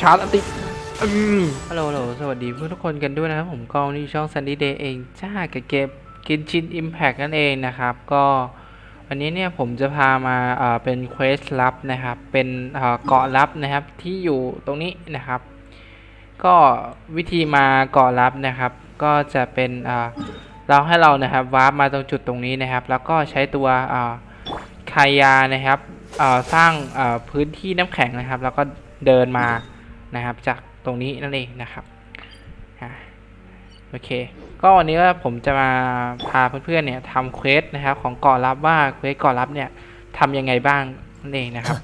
ชาร์จอันติฮัลโหลฮัลโหลสวัสดีเพื่อนทุกคนกันด้วยนะครับ ผมกองนี่ช่อง Sunny Day เอง จ้ากับเกมกินชิน Impact นั่นเองนะครับ ก็วันนี้เนี่ยผมจะพามาเป็นเควสลับนะครับ เป็นเกาะลับนะครับที่อยู่ตรงนี้นะครับ ก็วิธีมาเกาะลับนะครับ ก็จะเป็นเราให้เรานะครับวาร์ปมาตรงจุดตรงนี้นะครับ แล้วก็ใช้ตัวอ่อ คายานะครับเอ่อสร้างเอ่อพื้นที่น้ำแข็งนะครับ แล้วก็เดินมานะครับ จากตรงนี้นั่นเองนะครับอะโอเค ก็วันนี้ก็ผมจะมาพาเพื่อนๆเนี่ยทำเควสนะครับของเกาะลับว่าเควสเกาะลับเนี่ยทำยังไงบ้างนั่นเองนะครับ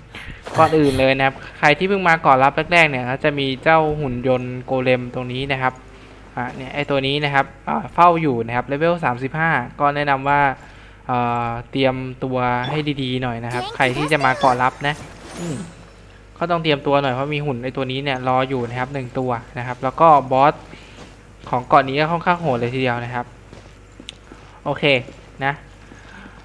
ก่อนอื่นเลยนะครับ ใครที่เพิ่งมาก่อนรับแรกๆเนี่ยก็จะมีเจ้าหุ่นยนต์โกเลมตรงนี้นะครับอ่าเนี่ยไอตัวนี้นะครับอ่าเฝ้าอยู่นะครับเลเวล35 ก็แนะนำว่า เอ่อเตรียมตัวให้ดีๆหน่อยนะครับ ใครที่จะมาก่อนรับนะอืมก็ต้องเตรียมตัวหน่อยเพราะมีหุ่นไอตัวนี้เนี่ยรออยู่นะครับหนึ่งตัวนะครับ แล้วก็บอสของเกาะนี้ก็ค่อนข้างโหดเลยทีเดียวนะครับ โอเคนะ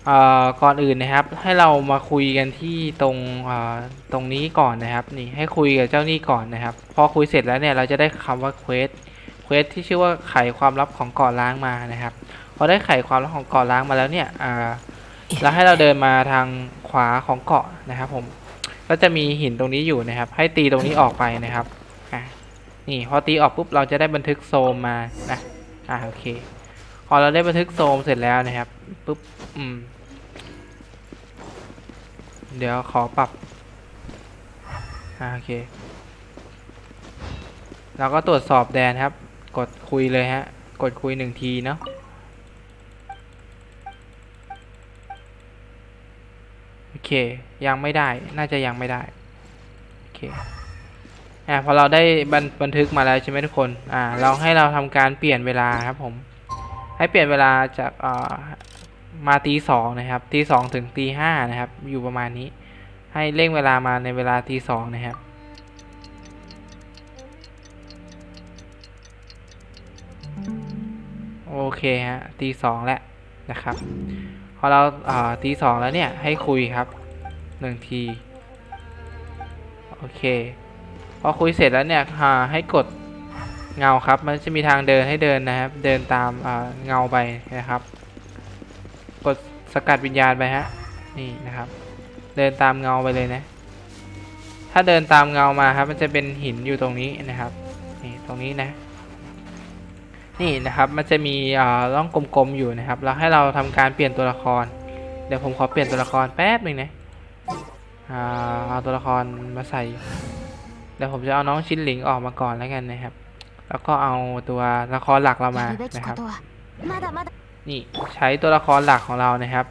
เอ่อก่อนอื่นนะครับ ให้เรามาคุยกันที่ตรงเอ่อตรงนี้ก่อนนะครับนี่ให้คุยกับเจ้านี่ก่อนนะครับ พอคุยเสร็จแล้วเนี่ยเราจะได้คำว่าเควสเควสที่ชื่อว่าไขความลับของเกาะล้างมานะครับ พอได้ไขความลับของเกาะล้างมาแล้วเนี่ยอ่าแล้วให้เราเดินมาทางขวาของเกาะนะครับ ผม ก็จะมีหินตรงนี้อยู่นะครับ ให้ตีตรงนี้ออกไปนะครับอะนี่พอตีออกปุ๊บเราจะได้บันทึกโซมมานะอ่าโอเค พอเราได้บันทึกโซมเสร็จแล้วนะครับปุ๊บอืม เดี๋ยวขอปรับอ่าโอเคเราก็ตรวจสอบแดนครับ กดคุยเลยฮะ กดคุยหนึ่งทีเนาะ โอ เค ยังไม่ได้ น่าจะยังไม่ได้ โอเค อ่าพอเราได้บันบันทึกมาแล้วใช่ไหมทุกคน อ่า เราให้เราทำการเปลี่ยนเวลาครับผม ให้เปลี่ยนเวลาจากอ่ามาตีสองนะครับ ตีสองถึงตีห้านะครับ อยู่ประมาณนี้ ให้เร่งเวลามาในเวลาตีสองนะครับโอเคฮะตีสองแล้วนะครับ อเราอ่าตีสองแล้วเนี่ย ให้คุยครับหนึ่งที โอเค พอคุยเสร็จแล้วเนี่ยอ่าให้กดเงาครับ มันจะมีทางเดินให้เดินนะครับ เดินตามเงาไปนะครับ กดสกัดวิญญาณไปฮะ นี่นะครับ เดินตามเงาไปเลยนะ ถ้าเดินตามเงามาครับ มันจะเป็นหินอยู่ตรงนี้นะครับ นี่ตรงนี้นะ นี่นะครับมันจะมีร่องกลมๆอยู่นะครับ แล้วให้เราทำการเปลี่ยนตัวละคร เดี๋ยวผมขอเปลี่ยนตัวละครแป๊บหนึ่งนะเอาตัวละครมาใส่ เดี๋ยวผมจะเอาน้องชิ้นหลิงออกมาก่อนแล้วกันนะครับ แล้วก็เอาตัวละครหลักเรามานะครับ นี่ใช้ตัวละครหลักของเรานะครับ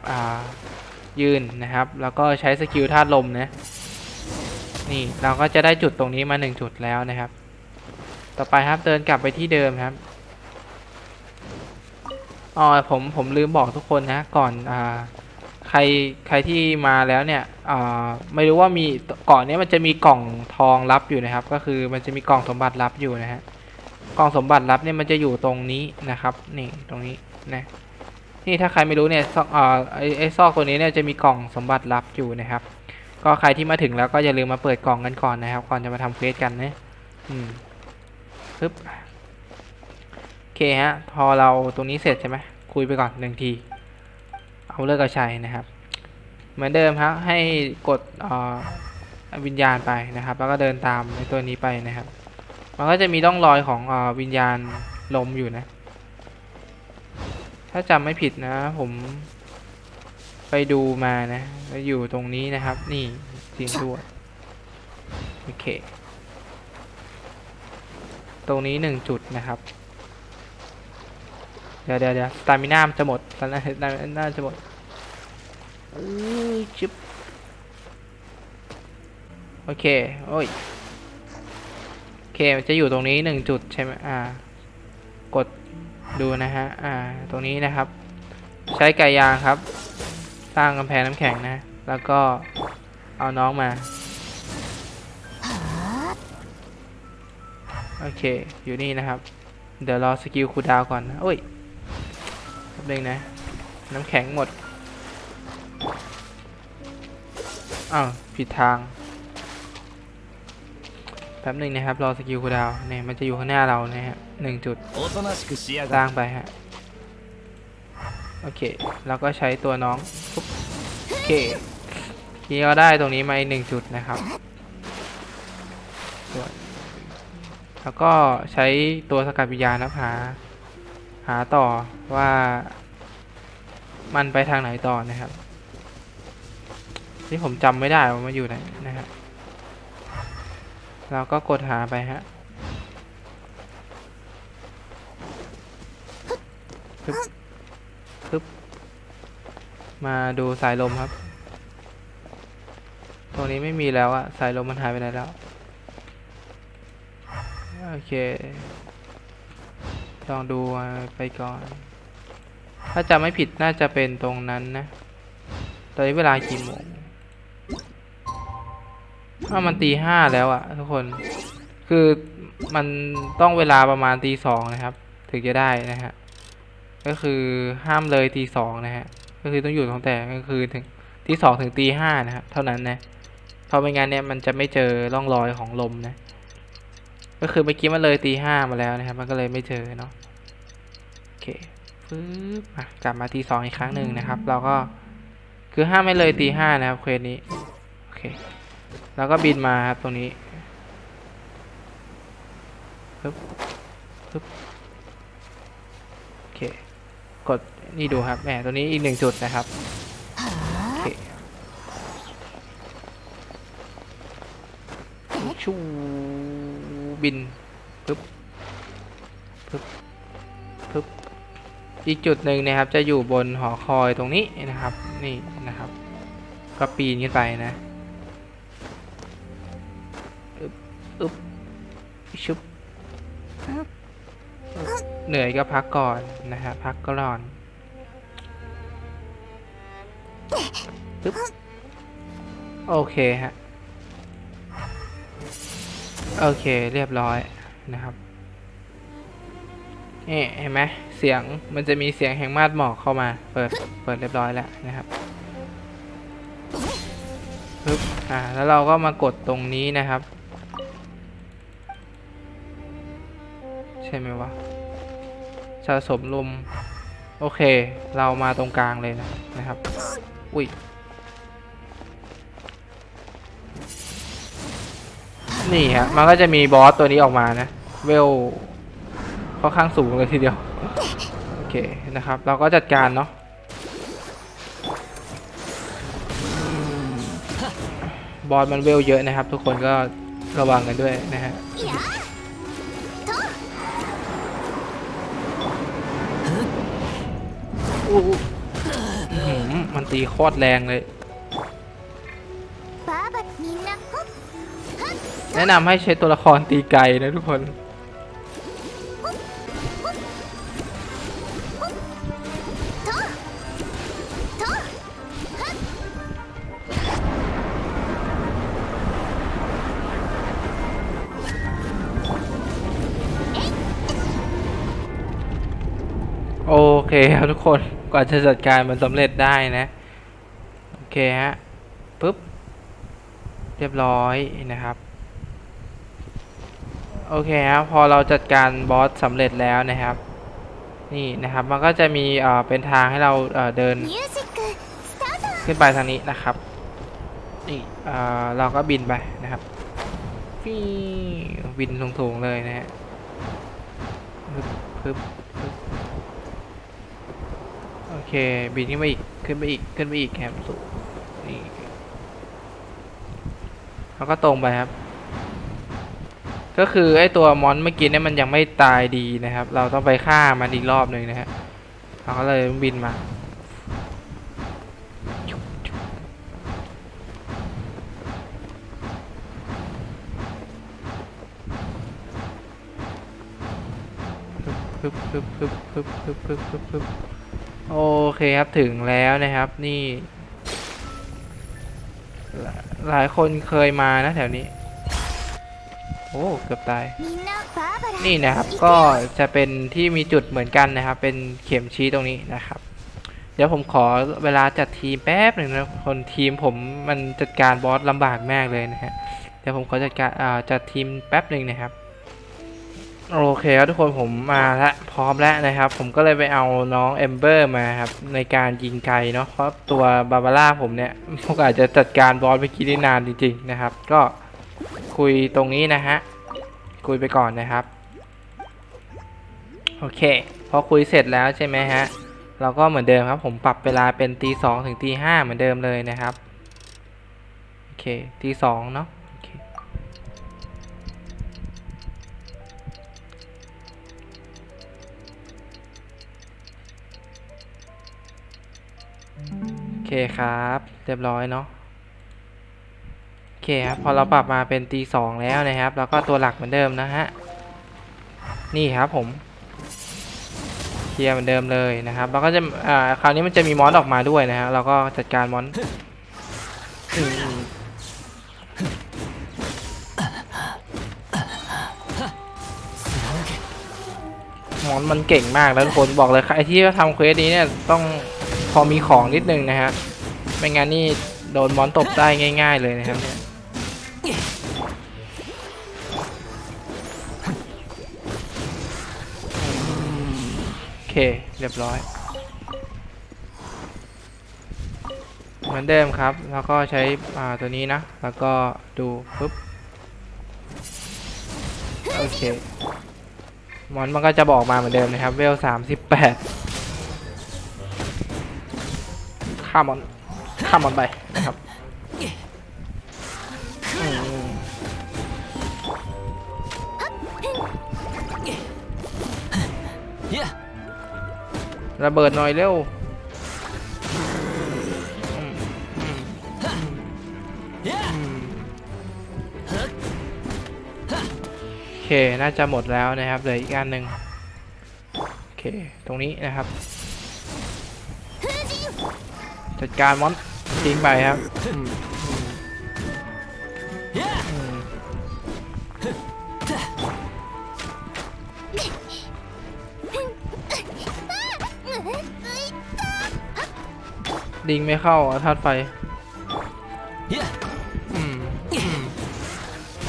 ยืนนะครับ แล้วก็ใช้สกิลธาตุลมนะนี่เราก็จะได้จุดตรงนี้มา1จุดแล้วนะครับ ต่อไปครับเดินกลับไปที่เดิมครับ อ๋อผมผมลืมบอกทุกคนนะก่อนอ่าใครใครที่มาแล้วเนี่ยอ่าไม่รู้ว่ามีก่อนเนี้ยมันจะมีกล่องทองลับอยู่นะครับ ก็คือมันจะมีกล่องสมบัติลับอยู่นะฮะกล่องสมบัติลับเนี่ยมันจะอยู่ตรงนี้นะครับ นี่ตรงนี้นะนี่ถ้าใครไม่รู้เนี่ยซอกอ่อไอไอซอกตัวนี้เนี่ยจะมีกล่องสมบัติลับอยู่นะครับ ก็ใครที่มาถึงแล้วก็อย่าลืมมาเปิดกล่องกันก่อนนะครับ ก่อนจะมาทำเควสกันนะอืมปึ๊บ เคฮะ พอเราตรงนี้เสร็จใช่ไหมคุยไปก่อนหนึ่งที เอาเลิกเอาชัยนะครับ เหมือนเดิมครับให้กดอวิญญาณไปนะครับ แล้วก็เดินตามในตัวนี้ไปนะครับ มันก็จะมีร่องรอยของเอ่อวิญญาณลมอยู่นะ ถ้าจำไม่ผิดนะ ผมไปดูมานะแล้วอยู่ตรงนี้นะครับ นี่จริงด้วยโอเค ตรงนี้หนึ่งจุดนะครับ เดี๋ยวเดี๋ยวเดี๋ยวสตามิน่าจะหมดสตามิน่าจะหมดเอ้ยชิบโอเค โอ้ย โอเคมันจะอยู่ตรงนี้หนึ่งจุดใช่ไหมอ่า กดดูนะฮะ อ่า ตรงนี้นะครับ ใช้ไก่ยางครับ สร้างกำแพงน้ำแข็งนะ แล้วก็เอาน้องมา โอเค อยู่นี่นะครับ เดี๋ยวรอสกิลคูลดาวน์ก่อนนะโอ้ย หนึ่งนะ น้ำแข็งหมด อ้าว ผิดทาง แป๊บหนึ่งนะครับ รอสกิลคูดาวเนี่ยมันจะอยู่ข้างหน้าเรานะฮะหนึ่งจุดสร้างไปฮะ โอเค แล้วก็ใช้ตัวน้อง โอเคทีก็ได้ตรงนี้มาอีกหนึ่งจุดนะครับ แล้วก็ใช้ตัวสกัดวิญญาณนะคร หาต่อว่ามันไปทางไหนต่อนะครับ ที่ผมจำไม่ได้ว่ามันอยู่ไหนนะฮะเราก็กดหาไปฮะปึ๊บปึ๊บมาดูสายลมครับ ตรงนี้ไม่มีแล้วอะสายลมมันหายไปไหนแล้ว โอเค ลองดูไปก่อน ถ้าจำไม่ผิดน่าจะเป็นตรงนั้นนะ ตอนนี้เวลากี่โมงอ้ามันตีห้าแล้วอะทุกคน คือมันต้องเวลาประมาณตีสองนะครับ ถึงจะได้นะฮะ ก็คือห้ามเลยตีสองนะฮะ ก็คือต้องอยู่ตั้งแต่ก็คือถึงตีสองถึงตีห้านะครับเท่านั้นนะเพราะไม่งั้นเนี่ยมันจะไม่เจอร่องรอยของลมนะ ก็คือเมื่อกี้มันเลยตีห้ามาแล้วนะครับ มันก็เลยไม่เจอเนาะโอเคปึ๊บอะกลับมาตีสองอีกครั้งหนึ่งนะครับ เราก็คือห้ามไม่เลยตีห้านะครับเควสนี้โอเคแล้วก็บินมาครับตรงนี้ปึ๊บปึ๊บโอเคกดนี่ดูครับแหมตัวนี้อีกหนึ่งจุดนะครับโอเคชู บินปึ๊บปึ๊บปึ๊บอีกจุดหนึ่งนะครับ จะอยู่บนหอคอยตรงนี้นะครับ นี่นะครับ ก็ปีนขึ้นไปนะอึบอึบชุบเหนื่อยก็พักก่อนนะฮะพักก่อนปึ๊บโอเคฮะ โอเคเรียบร้อยนะครับนี่เห็นไหมเสียงมันจะมีเสียงแห่งมาดหมอกเข้ามาเปิดเปิดเรียบร้อยแล้วนะครับปึ๊บอ่าแล้วเราก็มากดตรงนี้นะครับ ใช่ไหมวะสะสมลมโอเค เรามาตรงกลางเลยนะนะครับ อุ้ย นี่ฮะ มันก็จะมีบอสตัวนี้ออกมานะ เวลค่อนข้างสูงเลยทีเดียว โอเคนะครับ เราก็จัดการเนาะบอสมันเวลเยอะนะครับ ทุกคนก็ระวังกันด้วยนะฮะอู้หูอื้อหือมันตีโคตรแรงเลย แนะนำให้ใช้ตัวละครตีไกลนะทุกคน โอเคครับทุกคนกว่าจะจัดการมันสำเร็จได้นะ โอเคฮะปุ๊บ เรียบร้อยนะครับ โอเคครับพอเราจัดการบอสสำเร็จแล้วนะครับ นี่นะครับมันก็จะมีเป็นทางให้เราเดินขึ้นไปทางนี้นะครับนี่เราก็บินไปนะครับฟีบินสูงๆเลยนะฮะพึบพึบโอเคบินขึ้นไปอีกขึ้นไปอีกขึ้นไปอีกครัสูงนี่เล้ก็ตรงไปครับ ก็คือไอตัวมอนเมื่อกี้เนี่ยมันยังไม่ตายดีนะครับ เราต้องไปฆ่ามันอีกรอบหนึ่งนะฮะเขาก็เลยบินมาโอเคครับถึงแล้วนะครับนี่ หลายคนเคยมานะแถวนี้ โอ้เกือบตาย นี่นะครับก็จะเป็นที่มีจุดเหมือนกันนะครับ เป็นเข็มชี้ตรงนี้นะครับ เดี๋ยวผมขอเวลาจัดทีมแป๊บหนึ่งนะคนทีมผมมันจัดการบอสลำบากมากเลยนะฮะเดี๋ยวผมขอจัดการจัดทีมแป๊บหนึ่งนะครับโอเคครับทุกคนผมมาแล้วพร้อมแล้วนะครับ ผมก็เลยไปเอาน้องเอมเบอร์มาครับในการยิงไกลเนาะเพราะตัวบาบาร่าผมเนี่ยผมอาจจะจัดการบอสเมื่อกี้ได้นานจริงๆนะครับ ก็ คุยตรงนี้นะฮะ คุยไปก่อนนะครับ โอเค พอคุยเสร็จแล้วใช่ไหมฮะ เราก็เหมือนเดิมครับ ผมปรับเวลาเป็นตีสองถึงตีห้าเหมือนเดิมเลยนะครับ โอเคตีสองเนาะโอเคครับ เรียบร้อยเนาะ เคครับพอเราปรับมาเป็นตีสองแล้วนะครับ แล้วก็ตัวหลักเหมือนเดิมนะฮะนี่ครับผมเคลียร์เหมือนเดิมเลยนะครับแล้วก็จะอ่าคราวนี้มันจะมีมอนออกมาด้วยนะฮะเราก็จัดการมอนมอนมันเก่งมากแล้วคนบอกเลยใครที่ทำเควสนี้เนี่ยต้องพอมีของนิดนึงนะฮะไม่งั้นนี่โดนมอนตบได้ง่าย ๆ เลยนะครับเนี่ย โอเค เรียบร้อย เหมือนเดิมครับ แล้วก็ใช้ตัวนี้นะ แล้วก็ดูปุ๊บ โอเค มอนมันก็จะบอกมาเหมือนเดิมนะครับ เวลสามสิบแปดข้ามมอนข้ามมอนไปนะครับ ระเบิดหน่อยเร็วโอเค น่าจะหมดแล้วนะครับเหลืออีกอันหนึ่งโอเค ตรงนี้นะครับ จัดการมอนทิ้งไปครับ ดิงไม่เข้าอะธาตุไฟเย้อืมอืม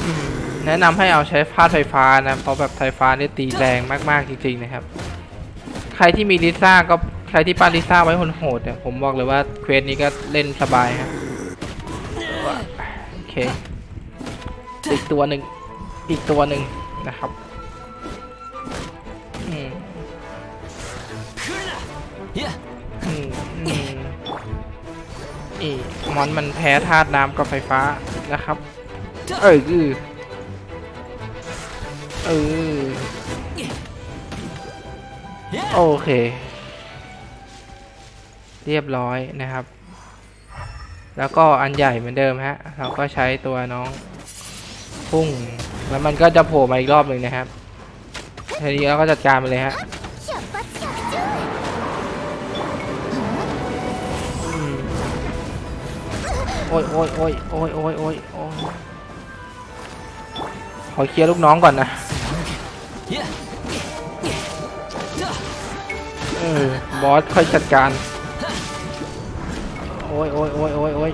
อืมแนะนำให้เอาใช้ธาตุไฟฟ้านะ เพราะแบบไฟฟ้าเนี่ยตีแรงมาก ๆ จริง ๆ นะครับ ใครที่มีลิซ่าก็ใครที่ปั้นลิซ่าไว้โหดๆเนี่ยผมบอกเลยว่าเควสนี้ก็เล่นสบายครับโอเคอีกตัวหนึ่งอีกตัวหนึ่งนะครับ มอนมันแพ้ธาตุน้ำกับไฟฟ้านะครับ เอออือเออโอเค เรียบร้อยนะครับ แล้วก็อันใหญ่เหมือนเดิมฮะ เราก็ใช้ตัวน้องพุ่ง แล้วมันก็จะโผล่มาอีกรอบหนึ่งนะครับทีนี้เราก็จัดการมันเลยฮะ โอ้ยโอ้ยโอ้ยโอ้ยโอ้ยโอ้ยโอ้ยขอเคลียร์ลูกน้องก่อนนะเออบอสค่อยจัดการโอ้ยโอ้ยโอ้ยโอ้ยโอ้ย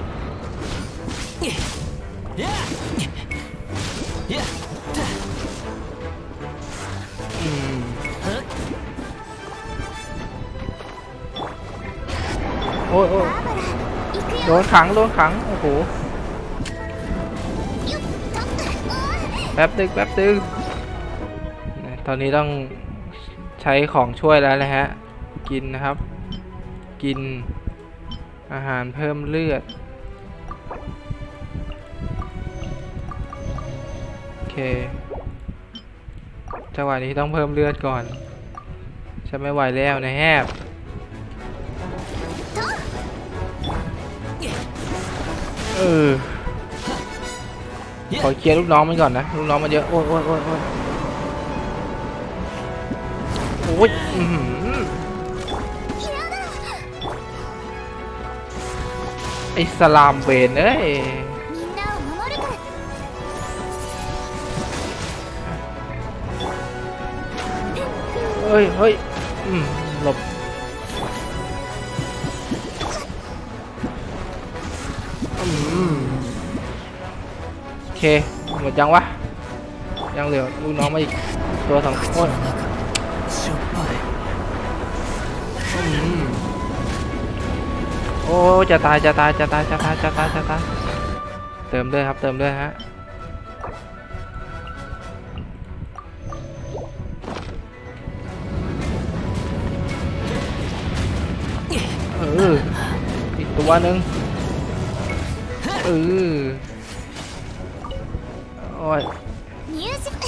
โอ้ยโอ้ย โดนขังโดนขัง โอ้โห แป๊บตึกแป๊บตึกตอนนี้ต้องใช้ของช่วยแล้วนะฮะ กินนะครับ กินอาหารเพิ่มเลือด โอเค จังหวะนี้ต้องเพิ่มเลือดก่อน จะไม่ไหวแล้วนะแฮบ เออ ขอเคลียร์ลูกน้องมันก่อนนะ ลูกน้องมันเยอะ โอ้ยโอ้ยโอ้ยโอ้ยโอ้ยอื้อหือไอสลามเวนเอ้ย みんなを守るから เฮ้ยเฮ้ยอืม เคหมดยังวะ ยังเหลือลูกน้องมาอีก ตัวสองคนโอ้จะตายจะตายจะตายจะตายจะตายจะตายเติมด้วยครับเติมด้วยฮะเอออีกตัวหนึ่งเออ โอ้ย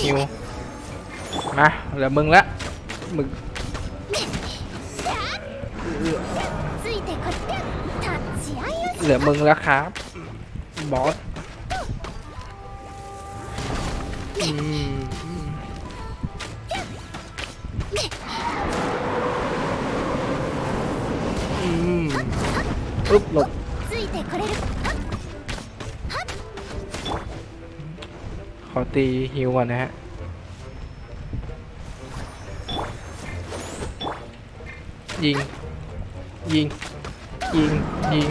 หิวมาเหลือมึงละมึงเหลือมึงแล้วครับบอสปึ๊บหลบ อตีฮิวก่อนนะฮะยิง ยิง ยิง ยิง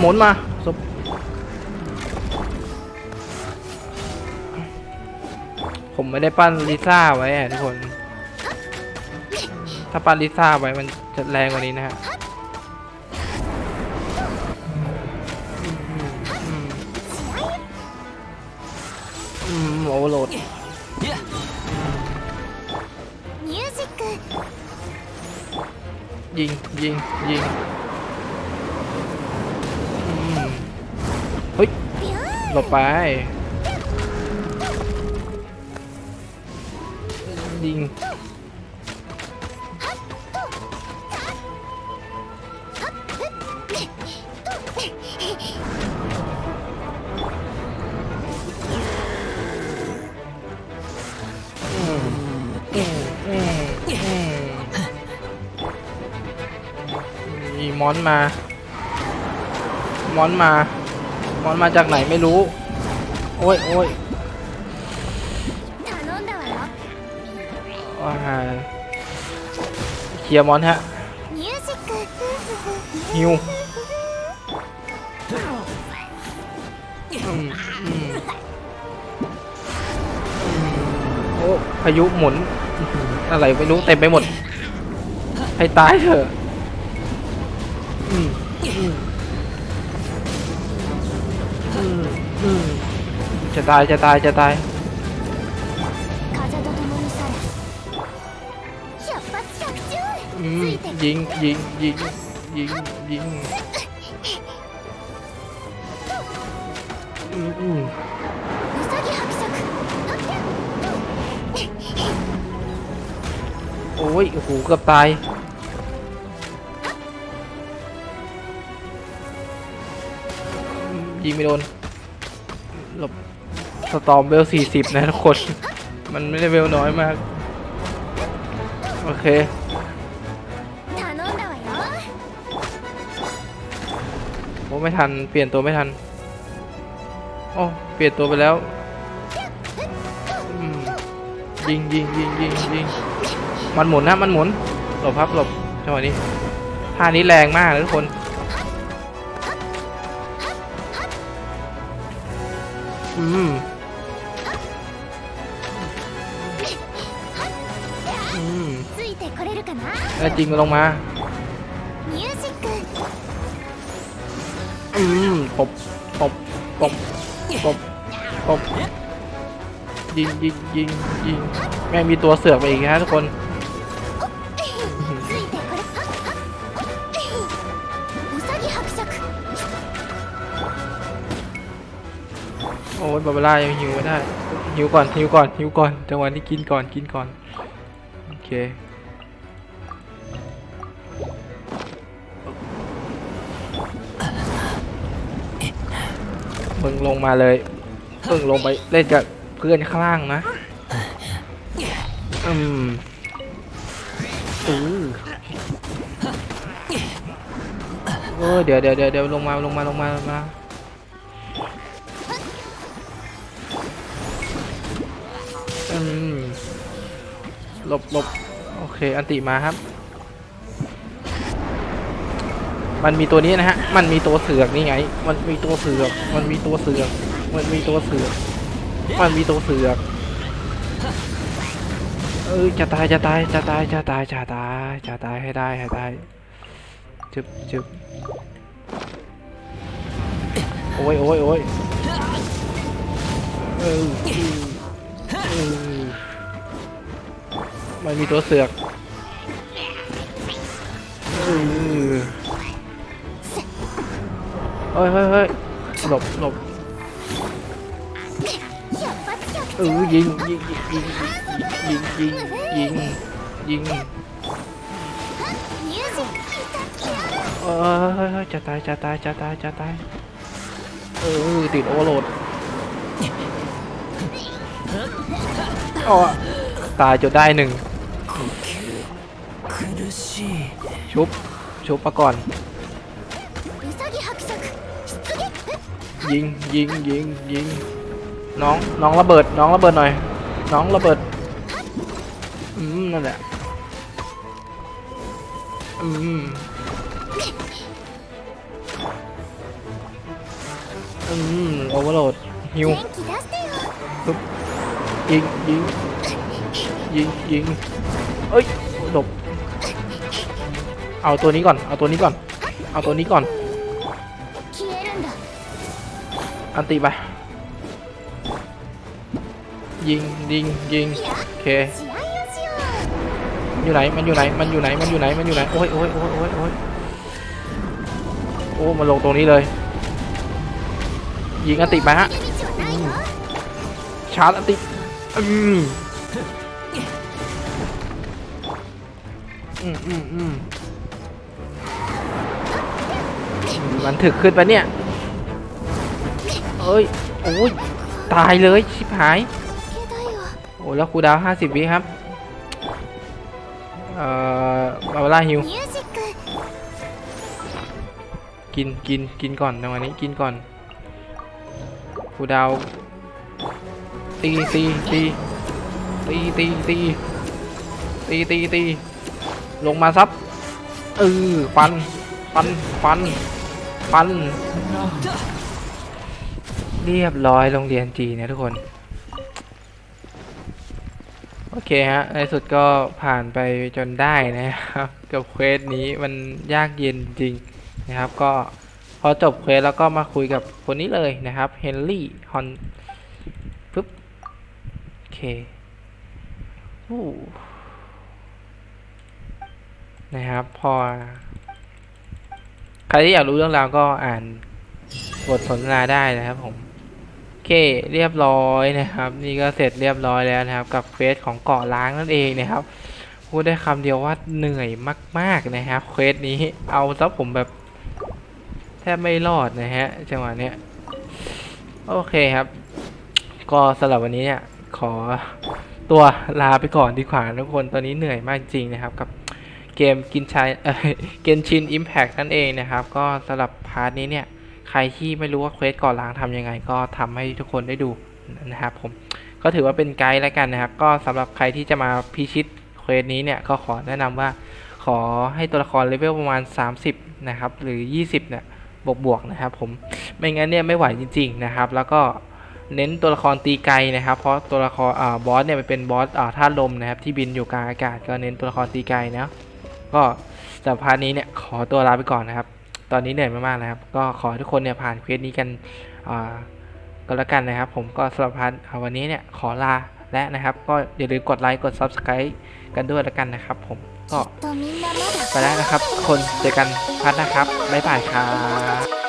หมุนมาสบ ไม่ได้ปั้นลิซ่าไว้ทุกคน ถ้าปั้นลิซ่าไว้มันจะแรงกว่านี้นะฮะอืมโอโหลดยิงยิงยิงเฮ้ยหลบไป ยิงอืมอืมอืมอืมมีมอนมา มอนมา มอนมาจากไหนไม่รู้ โอ้ยโอ้ย เคียร์มอนฮะฮิวโอ้พายุหมุน อะไรไม่รู้เต็มไปหมด ให้ตายเถอะจะตายจะตายจะตาย ยิงยิงยิงยิงยิงโอ้ยหูกับตายยิงไม่โดนหลบสตอมเบลสี่สิบนะทุกคน มันไม่ได้เบลน้อยมาก โอเค อไม่ทัน เปลี่ยนตัวไม่ทัน โอ้เปลี่ยนตัวไปแล้วยิงยิงยิงยิงยิงมันหมุนนะมันหมุนหลบครับหลบจังหวะนี้ท่านี้แรงมากทุกคนอืมอืมจริงลงมา ปบปบปบปบปบยิงยิงยิงยิงแม่มีตัวเสือกไปอีกนะทุกคนโอ้ยบาบาร่ายังหิวไม่ได้หิวก่อนหิวก่อนหิวก่อนจังหวะนี้กินก่อนกินก่อนโอเค มึงลงมาเลยมึงลงไปเล่นกับเพื่อนข้างล่างนะ อืมอือโอ้เดี๋ยวเดี๋ยวเดี๋ยวลงมาลงมาลงมาลงมาอืมหลบหลบโอเค อันติมาครับ มันมีตัวนี้นะฮะ มันมีตัวเสือกนี่ไง มันมีตัวเสือก มันมีตัวเสือก มันมีตัวเสือก มันมีตัวเสือก เอ้ยจะตายจะตายจะตายจะตายจะตายจะตายให้ได้ให้ได้จึบจึบโอ้ยโอ้ยโอ้ยเออเออมันมีตัวเสือกเออ เฮ้ยเฮ้ยเฮ้ยหลบหลบเออยิงยิงยิงยิงยิงยิงยิงยิงเออเฮ้ยเฮ้ยจะตายจะตายจะตายจะตายเออติดโอเวอร์โหลดอ๋อตายจนได้หนึ่งชุบชุบมาก่อน ยิงยิงยิงยิงน้องน้องระเบิดน้องระเบิดหน่อย น้องระเบิดอืมนั่นแหละอืมอืมโอเวอร์โหลดฮิวปึ๊บยิงยิงยิงยิงเอ้ยหลบเอาตัวนี้ก่อน เอาตัวนี้ก่อน เอาตัวนี้ก่อน อันตีไป ยิงยิงยิงโอเคอยู่ไหนมันอยู่ไหนมันอยู่ไหนมันอยู่ไหนมันอยู่ไหนโอ้ยโอ้ยโอ้ยโอ้ยโอ้ยโอ้มาลงตรงนี้เลย ยิงอันตีไปฮะชาร์จอันตีอืมอืมอืมอืมมันถึกขึ้นไปเนี่ย เอ้ยโอ้ยตายเลยชิบหาย โอ้แล้วครูดาวห้าสิบวิครับ เอ่อบาบาร่าฮิว กินกินกินก่อนตรงหวะนี้กินก่อนครูดาวตีตีตีตีตีตีตีตีตีลงมาซับเออฟัน ฟัน ฟัน ฟัน เรียบร้อยโรงเรียนจีนนะทุกคน โอเคฮะ ในสุดก็ผ่านไปจนได้นะครับ กับเควสนี้มันยากเย็นจริงนะครับ ก็พอจบเควสแล้วก็มาคุยกับคนนี้เลยนะครับเฮนรี่ฮอนปึ๊บโอเคอู้นะครับพอ ใครที่อยากรู้เรื่องราวก็อ่านบทสนทนาได้นะครับผม อเคเรียบร้อยนะครับ นี่ก็เสร็จเรียบร้อยแล้วนะครับ กับเควสของเกาะล้างนั่นเองนะครับพูดได้คำเดียวว่าเหนื่อยมาก ๆนะครับเควสนี้เอาซะผมแบบแทบไม่รอดนะฮะจังหวะเนี้ยโอเคครับ ก็สำหรับวันนี้เนี่ยขอตัวลาไปก่อนดีกว่าทุกคนตอนนี้เหนื่อยมากจริงนะครับกับเกมกินชัยเกนชินอิมแพกนั่นเองนะครับ ก็สำหรับพาร์ทนี้เนี่ย รที่ไม่รู้ว่าเควสก่อนล้างทำยังไง ก็ทำให้ทุกคนได้ดูนะครับผมก็ถือว่าเป็นไกด์แล้วกันนะครับ ก็สำหรับใครที่จะมาพิชิตเควสนี้เนี่ยก็ขอแนะนำว่าขอให้ตัวละครเลเวลประมาณ 30 นะครับ หรือ 20 เนี่ยบวกบวกๆนะครับผมไม่งั้นเนี่ยไม่ไหวจริง ๆนะครับ แล้วก็เน้นตัวละครตีไกลนะครับ เพราะตัวละครอ่าบอสเนี่ยมันเป็นบอสอ่าธาตุลมนะครับ ที่บินอยู่กลางอากาศก็เน้นตัวละครตีไกลนะก็สำหรับพาร์ทนี้เนี่ยขอตัวลาไปก่อนนะครับ ตอนนี้เหนื่อยมากๆนะครับ ก็ขอทุกคนเนี่ยผ่านเควสนี้กันก็แล้วกันนะครับ ผมก็สำหรับพัดวันนี้เนี่ยขอลาและนะครับ ก็อย่าลืมกดไลค์กด Subscribe กันด้วยแล้วกันนะครับ ผมก็ไปแล้วนะครับ คนเจอกันพัดนะครับบ๊ายบายครับ